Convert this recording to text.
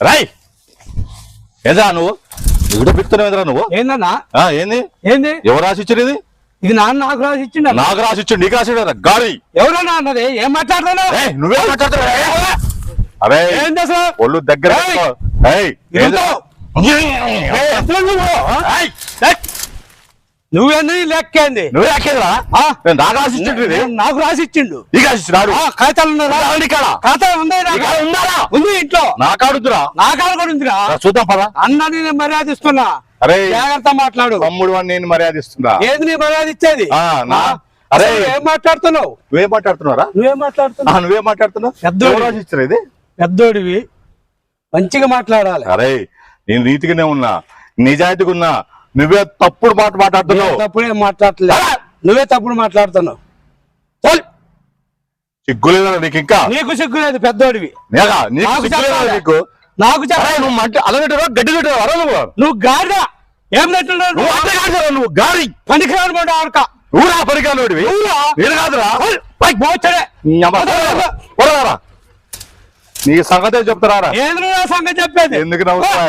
రాయ్! ఏదా నువ్వు? ఇక్కడ పిక్తున్నావు ఎదురా నువ్వు? ఏందన్నా? ఆ, ఏంది? ఏంది? ఎవరు రాసి ఇచ్చారు ఇది? ఇది నాన్న నాకు రాసి ఇచ్చిండ నాకు రాసి ఇచ్చాడు నీకు రాసి గాడి ఎవరన్నా అన్నది? ఏం మాట్లాడుతున్నావు? ఏయ్, నువ్వే మాట్లాడుతున్నావు? అరే ఏంది అసలు? ఒళ్ళు దగ్గర ఏయ్! పెట్టుకో. ఏయ్, ఏయ్, నువ్వు? ఏయ్, ఏయ్, నువ్వేంది? లెక్కేంది నువ్వే అక్కేదిరా ఆ? నేను నాకు రాసి ఇచ్చాడు ఇది నాకు రాసి ఇచ్చిండు నీకు రాసి ఆ, కాగితాలు ఉన్నారా ఇక్కడ. ఖాతాలు ఉండాలా? ఉంది? ఇంట్లో నా కాడుతురా నా కాడ కూడా ఉందిరా. చూద్దాం పదా. అన్నని నేను మర్యాద ఇస్తున్నా అరే జాగ్రత్త మాట్లాడు. తమ్ముడు అని నేను మర్యాద ఇస్తుందా ఏది నీ మర్యాద ఇచ్చేది? అరే. ఏం మాట్లాడుతున్నావు? నువ్వేం మాట్లాడుతున్నారా నువ్వేం మాట్లాడుతున్నావు? నువ్వేం మాట్లాడుతున్నావు? పెద్దోడు. ఇచ్చారు ఇది? పెద్దోడివి. మంచిగా మాట్లాడాలి. అరే నేను నీతిగానే ఉన్నా నిజాయితీగా ఉన్నా నువ్వే తప్పుడు మాట మాట్లాడుతున్నావు. తప్పుడు ఏం మాట్లాడలేదు. నువ్వే తప్పుడు మాట్లాడుతున్నావు. సిగ్గులేదా నీకు ఇంకా? నీకు సిగ్గు లేదు పెద్దోడివి. నీకు సిగ్గులేదా. నీకు? నాకు నువ్వు మంట అలా పెట్టావా గడ్డి పెట్టావా నువ్వు? నువ్వు గాడిద? ఏం తింటున్నావు నువ్వు అంతే కాదు నువ్వు గాడి. పనికిరాను మాట ఆడక. నువ్వు రా పరికాలోడివి నువ్వురా? నేను కాదురా. పోచడే నీ సంగతే చెప్తారా? ఏంద్ర సంగతి చెప్పేది? ఎందుకు నవ్వుతా